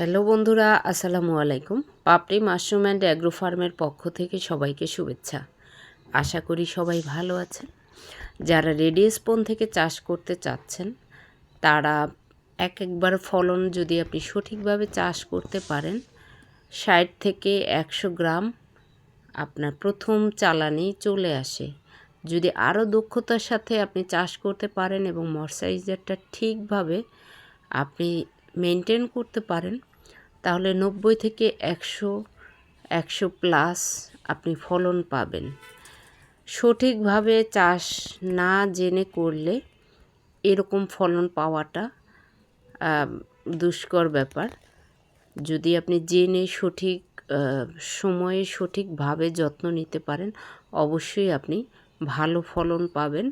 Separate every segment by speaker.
Speaker 1: Hello বন্ধুরা, আসসালামু আলাইকুম। পাপড়ি মাশরুম অ্যান্ড অ্যাগ্রো ফার্মের পক্ষ থেকে সবাইকে শুভেচ্ছা। আশা করি সবাই ভালো আছেন। যারা রেডিয়েসপন থেকে চাষ করতে চাচ্ছেন, তারা এক একবার ফলন যদি আপনি সঠিকভাবে চাষ করতে পারেন, ষাট থেকে একশো গ্রাম আপনার প্রথম চালানি চলে আসে। যদি আরও দক্ষতার সাথে আপনি চাষ করতে পারেন এবং ময়শ্চারাইজারটা ঠিকভাবে আপনি মেনটেন করতে পারেন তাহলে নব্বই থেকে একশো একশো প্লাস আপনি ফলন পাবেন। সঠিকভাবে চাষ না জেনে করলে এরকম ফলন পাওয়াটা দুষ্কর ব্যাপার। যদি আপনি জেনে সঠিক সময়ে সঠিকভাবে যত্ন নিতে পারেন, অবশ্যই আপনি ভালো ফলন পাবেন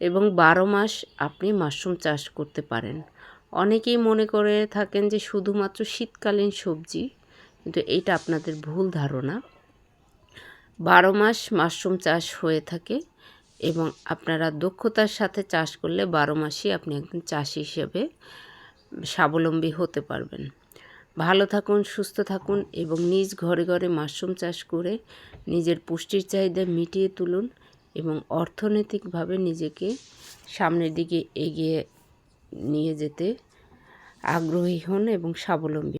Speaker 1: এবং বারো মাস আপনি মাশরুম চাষ করতে পারেন। অনেকেই মনে করে থাকেন যে শুধুমাত্র শীতকালীন সবজি, কিন্তু এইটা আপনাদের ভুল ধারণা। বারো মাস মাশরুম চাষ হয়ে থাকে এবং আপনারা দক্ষতার সাথে চাষ করলে বারো মাসই আপনি একজন চাষি হিসেবে স্বাবলম্বী হতে পারবেন। ভালো থাকুন, সুস্থ থাকুন এবং নিজ ঘরে ঘরে মাশরুম চাষ করে নিজের পুষ্টির চাহিদা মিটিয়ে তুলুন এবং অর্থনৈতিকভাবে নিজেকে সামনের দিকে এগিয়ে নিয়ে যেতে আগ্রহী হন এবং স্বাবলম্বী